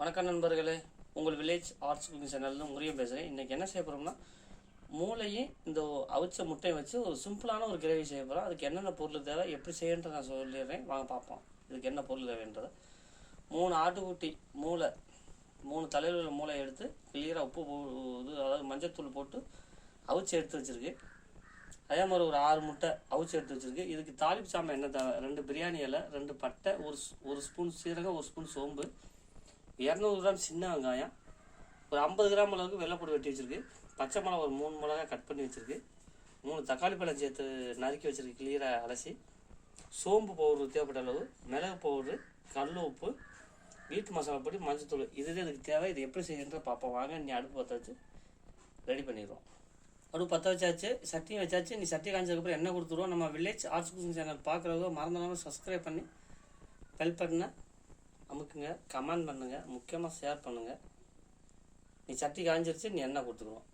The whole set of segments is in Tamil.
வணக்கம் நண்பர்களே. உங்கள் வில்லேஜ் ஆர்ட்ஸ் குக்கிங் சேனல்ல முறையும் பேசுகிறேன் இன்றைக்கி என்ன செய்ய போகிறோம்னா மூளையும் இந்த அவிச்ச முட்டையை வச்சு ஒரு சிம்பிளான ஒரு கிரேவி செய்ய போகிறோம் அதுக்கு என்னென்ன பொருள் தேவை எப்படி செய்யன்றதை நான் சொல்லிடுறேன். வாங்க பார்ப்போம். இதுக்கு என்ன பொருள் தேவைன்றதை. மூணு ஆட்டுக்குட்டி மூளை மூணு தலையில் உள்ள மூளை எடுத்து கிளியராக உப்பு போ இது அதாவது மஞ்சத்தூள் போட்டு அவிச்சு எடுத்து வச்சுருக்கு. அதே மாதிரி ஒரு ஆறு முட்டை அவிச்சு எடுத்து வச்சுருக்கு. இதுக்கு தாலிப் சாமான் என்ன தேவை? ரெண்டு பிரியாணி இலை ரெண்டு பட்டை ஒரு ஒரு ஸ்பூன் சீரகம் ஒரு ஸ்பூன் சோம்பு. இரநூறு கிராம் சின்ன வெங்காயம் ஒரு ஐம்பது கிராம் அளவுக்கு வெள்ளைப்பூடு வெட்டி வச்சுருக்கு. பச்சை மிளகா ஒரு மூணு மிளகா கட் பண்ணி வச்சுருக்கு. மூணு தக்காளி பழம் சேர்த்து நறுக்கி வச்சுருக்கு கிளியராக அலசி. சோம்பு பவுடர் தேவைப்பட்ட அளவு மிளகு பவுடரு கல் உப்பு வீட்டு மசாலா பொடி மஞ்சத்தூள் இதுதான் இதுக்கு தேவை இது எப்படி செய்யறத பார்ப்போம். வாங்க நீ அடுப்பு பற்ற வச்சு ரெடி பண்ணிடுவோம் அடுப்பு பற்ற வச்சாச்சு சட்டியும் வச்சாச்சு. நீ சட்டி காய்ச்சதுக்கப்புறம் எண்ணெய் கொடுத்துருவோம். நம்ம வில்லேஜ் ஆர்ட்ஸ் குக்கிங் சேனல் பார்க்குறவங்க மறந்துடாமல் சப்ஸ்கிரைப் பண்ணி பெல் பட்டனை அமுக்குங்க கமெண்ட் பண்ணுங்க முக்கியமாக ஷேர் பண்ணுங்க. நீ சட்டி காஞ்சிருச்சு நீ எண்ணெய் கொடுத்துக்குவோம்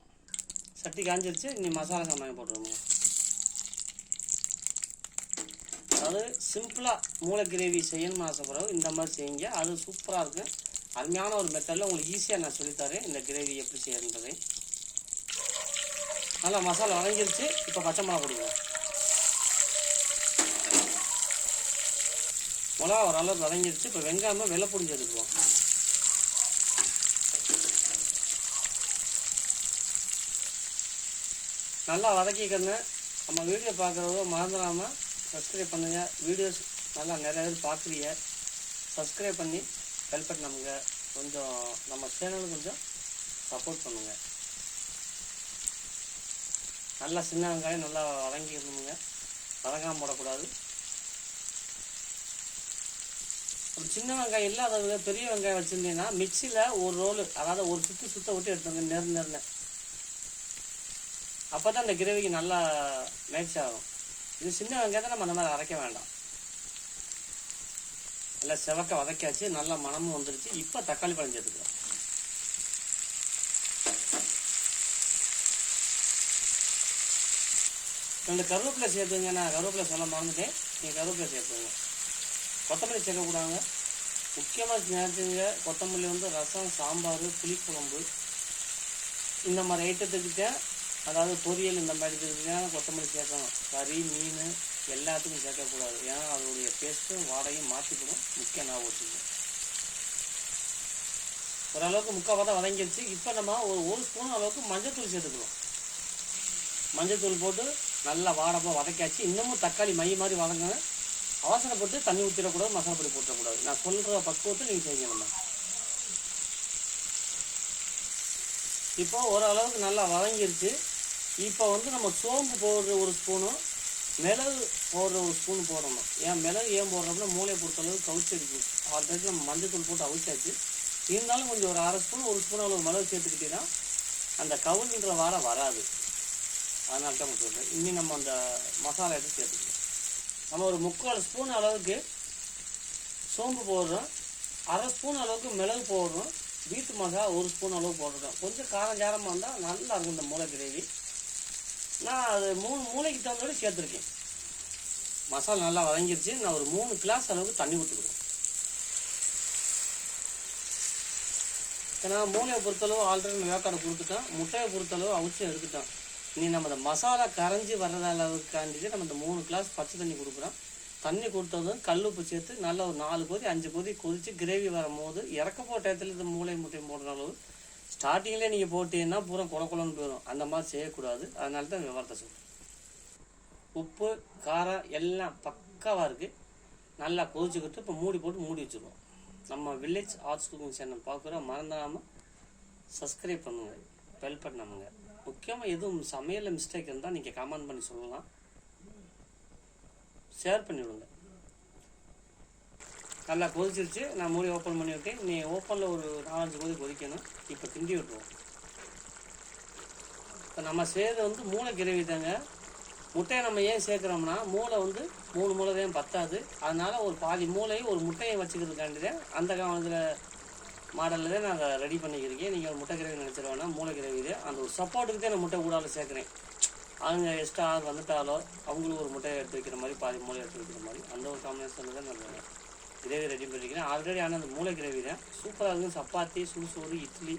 சட்டி காஞ்சிருச்சு நீ மசாலா சாமான் போட்டுருவோம் அதாவது சிம்பிளாக மூளை கிரேவி செய்யணும்னு ஆசைப்படுறோம் இந்த மாதிரி செய்யுங்க. அது சூப்பராக இருக்கும் அருமையான ஒரு மெத்தடில் உங்களுக்கு ஈஸியாக நான் சொல்லித்தரேன். இந்த கிரேவி எப்படி செய்யறது நல்லா மசாலா வதங்கிருச்சு. இப்போ பச்சை மிளகா கொடுங்க மிளகா ஓரளவு வதங்கிடுச்சு. இப்போ வெங்காயமாக வெள்ளை புடிஞ்சு எடுக்குவோம் நல்லா வதக்கிக்கணும் நம்ம வீடியோ பார்க்குறவங்க மறந்துடாமல் சப்ஸ்கிரைப் பண்ணுங்கள் வீடியோஸ் நல்லா நிறைய பேர் பார்க்குறீங்க சப்ஸ்கிரைப் பண்ணி ஹெல்ப் பண்ணி நமக்கு கொஞ்சம் நம்ம சேனலுக்கு கொஞ்சம் சப்போர்ட் பண்ணுங்கள் நல்லா சின்ன வெங்காயம் நல்லா வதங்கிக்கணுங்க வதங்காமல் போடக்கூடாது ஒரு சின்ன வெங்காயம் இல்லாதவங்க பெரிய வெங்காயம் வச்சுருந்தீங்கன்னா மிக்சியில் ஒரு ரோல் அதாவது ஒரு சுற்றி சுத்த விட்டு எடுத்துங்க நெரு நெருன்னு. அப்போ தான் இந்த கிரேவிக்கு நல்லா மேட்ச் ஆகும். இது சின்ன வெங்காயத்தை நம்ம அந்த மாதிரி அரைக்க வேண்டாம். நல்லா செவக்க வதக்காச்சு நல்லா மணமும் வந்துருச்சு. இப்போ தக்காளி பழம் சேர்த்துக்கலாம். ரெண்டு கருவேப்பிலை சேர்த்துங்கன்னா கருவேப்பிலை சொல்ல மறந்துட்டேன். நீங்கள் கருவேப்பிலை சேர்த்துங்க கொத்தமல்லி சேர்க்கக்கூடாங்க முக்கியமாக சேர்த்துங்க. கொத்தமல்லி வந்து ரசம் சாம்பார் புளிக்குழம்பு. இந்த மாதிரி ஐட்டத்துக்கிட்ட அதாவது பொரியல் இந்த மாதிரி இதுக்கு கொத்தமல்லி சேர்க்கணும். கறி மீன் எல்லாத்துக்கும் சேர்க்கக்கூடாது ஏன்னா அதோடைய டேஸ்ட்டும் வாடையும் மாற்றிக்கணும் முக்கிய நான் வச்சுக்கணும். ஓரளவுக்கு முக்கால் பார்த்தா இப்போ நம்ம ஒரு ஒரு ஸ்பூன் அளவுக்கு மஞ்சத்தூள் சேர்த்துக்கணும். மஞ்சத்தூள் போட்டு நல்லா வாடமாக வதக்காச்சு இன்னமும் தக்காளி மை மாதிரி வதங்கணும். அவசரப்பட்டு தண்ணி ஊற்றிடக்கூடாது மசாலா பொடி போட்டுறக்கூடாது நான் சொல்கிற பக்குவத்தை நீங்கள் செய்யணும் இப்போ ஓரளவுக்கு நல்லா வதங்கிருச்சு. இப்போ வந்து நம்ம சோம்பு போடுற ஒரு ஸ்பூனும் மிளகு போடுற ஒரு ஸ்பூன் போடணும். ஏன் மிளகு ஏன் போடுறோம்னா மூளையை பொறுத்தளவுக்கு கவுச்சடிக்கும் ஆல்ரெடி நம்ம மஞ்சத்தூள் போட்டு அவிச்சாச்சு. இருந்தாலும் கொஞ்சம் ஒரு அரை ஸ்பூன் ஒரு ஸ்பூன் அளவு மிளகு சேர்த்துக்கிட்டீங்கன்னா அந்த கவுன்ன்ற வாடை வராது. அதனால தான் சொல்கிறேன் இனி நம்ம அந்த மசாலா எடுத்து சேர்த்துக்கலாம் நம்ம ஒரு முக்கால் ஸ்பூன் அளவுக்கு சோம்பு போடுறோம். அரை ஸ்பூன் அளவுக்கு மிளகு போடுறோம். வீட்டு மசாலா ஒரு ஸ்பூன் அளவு போட்டுருக்கோம் கொஞ்சம் காரம் காரமாக இருந்தால் நல்லா இருக்கும் இந்த மூளை கிரேவி. நான் அது மூணு மூளைக்கு தகுந்தோட சேர்த்துருக்கேன். மசாலா நல்லா வதங்கிருச்சு. நான் ஒரு மூணு கிளாஸ் அளவுக்கு தண்ணி விட்டுக்கிறேன் ஏன்னா மூளையை பொறுத்தளவு ஆல்ரெடி வேக்காடை கொடுத்துட்டேன். முட்டையை பொறுத்தளவு அவசியம் எடுத்துட்டேன். இனி நம்ம இந்த மசாலா கரைஞ்சி வர்ற அளவுக்காண்டிட்டு நம்ம இந்த மூணு கிளாஸ் பச்சை தண்ணி கொடுக்குறோம். தண்ணி கொடுத்ததும் கல் உப்பு சேர்த்து நல்லா ஒரு நாலு கொதி அஞ்சு கொதி கொதித்து கிரேவி வரும்போது இறக்க போட்ட இடத்துல இந்த மூளை முட்டையும் போடுற அளவு ஸ்டார்டிங்லேயே நீங்கள் போட்டீங்கன்னா பூரா குள போயிடும் அந்த மாதிரி செய்யக்கூடாது. அதனால தான் விவரத்தை சொல்கிறேன் உப்பு காரம் எல்லாம் பக்காவாக இருக்குது நல்லா கொதிச்சுக்கிட்டு இப்போ மூடி போட்டு மூடி வச்சுருவோம். நம்ம வில்லேஜ் ஆர்ட்ஸ் குக்கிங் சேனல் பார்க்குறோம் மறந்துடாமல் சப்ஸ்கிரைப் பண்ணுங்கள் பெல் பண்ணாமுங்க முக்கியமாக எதுவும் சமையலில் மிஸ்டேக் இருந்தால் நீங்கள் கமெண்ட் பண்ணி சொல்லலாம். ஷேர் பண்ணிவிடுங்க. நல்லா கொதிச்சிருச்சு. நான் மூடி ஓப்பன் பண்ணி விட்டேன் நீ ஓப்பனில் ஒரு நாலஞ்சு கொதி கொதிக்கணும். இப்போ கிண்டி விட்டுருவோம். இப்போ நம்ம செய்கிறது வந்து மூளை கிரேவி தாங்க முட்டையை நம்ம ஏன் சேர்க்குறோம்னா மூளை வந்து மூணு மூளை தான் பத்தாது. அதனால் ஒரு பாதி மூளையும் ஒரு முட்டையை வச்சுக்கிறதுக்காண்டி தான் அந்த காலத்தில் மாடலில் நாங்கள் ரெடி பண்ணிக்கிறீங்க. நீங்கள் ஒரு முட்டை கிரேவி நினச்சிட வேணாம் மூளை கிரேவி இது. அந்த ஒரு சப்போர்ட்டுக்கு தான் நான் முட்டை கூடால சேர்க்குறேன். அவங்க எக்ஸ்ட்ரா ஆள் வந்துட்டாலோ அவங்களுக்கு ஒரு முட்டையை எடுத்து வைக்கிற மாதிரி பாதி மூளை எடுத்து வைக்கிற மாதிரி அந்த ஒரு காம்பினேஷனில் தான் நான் கிரேவி ரெடி பண்ணிக்கிறேன். ஆல்ரெடி ஆனால் அந்த மூளை கிரேவி தான். சூப்பராக இருக்கும் சப்பாத்தி சுடுசோறு இட்லி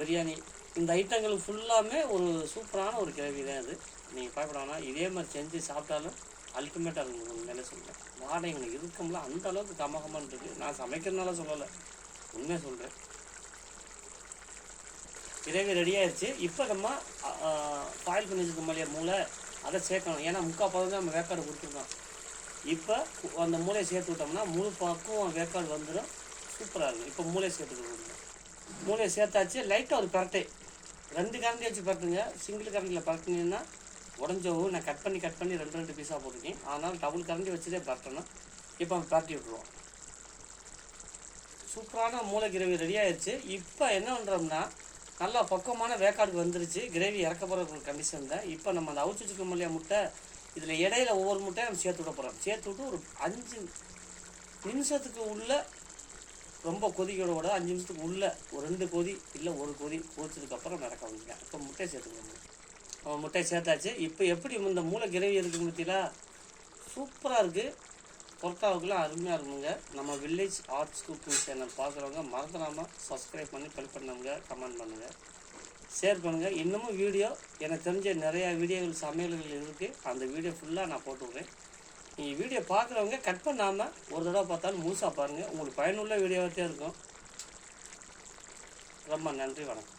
பிரியாணி. இந்த ஐட்டங்கள் ஃபுல்லாமே ஒரு சூப்பரான ஒரு கிரேவி தான் அது நீங்கள் பயப்பட வேணாம். இதே மாதிரி செஞ்சு சாப்பிட்டாலும் அல்டிமேட்டாக இருக்கும் உண்மையிலே சொல்கிறேன் வாடகை எங்களுக்கு இருக்கும்ல அந்த அளவுக்கு கமகமான்னு இருக்குது நான் சமைக்கிறதுனால சொல்லலை. உண்மையாக சொல்கிறேன் கிரேவி ரெடி ஆயிடுச்சு இப்போ நம்ம பாயில் பண்ணி வச்சுருக்கோம் மூளை அதை சேர்க்கணும். ஏன்னா முக்கால் பதம் தான் நம்ம வேக்காடு கொடுத்துருக்கோம். இப்போ அந்த மூளையை சேர்த்து விட்டோம்னா முழு பக்கம் வேக்காடு வந்துடும். சூப்பராக இருக்கும். இப்போ மூளையை சேர்த்துக்கணும் மூளையை சேர்த்தாச்சு. லைட்டாக ஒரு பரட்டை. ரெண்டு கரண்டி வச்சு பரட்டுங்க. சிங்கிள் கரண்டியில் பரட்டினீங்கன்னா உடஞ்சவும் நான் கட் பண்ணி கட் பண்ணி ரெண்டு ரெண்டு பீஸாக போட்டிருக்கேன் அதனால் டபுள் கரண்டி வச்சுட்டே பரட்டணும். இப்போ பரட்டி விட்ருவோம் சூப்பரான மூளை கிரேவி ரெடி ஆயிடுச்சு இப்போ என்ன பண்ணுறோம்னா நல்லா பக்குவமான வேக்காடுக்கு வந்துருச்சு. கிரேவி இறக்க போகிற ஒரு கண்டிஷன் தான். இப்போ நம்ம அந்த அவிச்சு வச்சுக்க இல்லையா முட்டை? இதில் இடையில ஒவ்வொரு முட்டையும் நம்ம சேர்த்து விட போகிறோம் சேர்த்து விட்டு ஒரு அஞ்சு நிமிஷத்துக்கு உள்ள ரொம்ப கொதிக்கோட விட அஞ்சு நிமிஷத்துக்கு உள்ள ஒரு ரெண்டு கொதி இல்லை ஒரு கொதி கொதிச்சதுக்கப்புறம் இறக்க வந்துங்க இப்போ முட்டையை சேர்த்துக்கணும் முட்டையை சேர்த்தாச்சு. இப்போ எப்படி இந்த மூளை கிரேவி இருக்குது பார்த்தீங்களா சூப்பராக இருக்குது பொரோட்டாவுக்குலாம் அருமையாக இருக்குங்க. நம்ம வில்லேஜ் ஆர்ட்ஸ் குக்கிங் சேனல் பார்க்குறவங்க மறந்துடாமல் சப்ஸ்கிரைப் பண்ணி பெல் பண்ணுங்க கமெண்ட் பண்ணுங்கள் ஷேர் பண்ணுங்கள் இன்னமும் வீடியோ எனக்கு தெரிஞ்ச நிறையா வீடியோகள் சமையல்கள் இருக்குது அந்த வீடியோ ஃபுல்லாக நான் போட்டு விட்றேன் நீங்கள் வீடியோ பார்க்குறவங்க கட் பண்ணாமல் ஒரு தடவை பார்த்தாலும் முழுசாக பாருங்கள் உங்களுக்கு பயனுள்ள வீடியோவாகத்தே இருக்கும். ரொம்ப நன்றி வணக்கம்.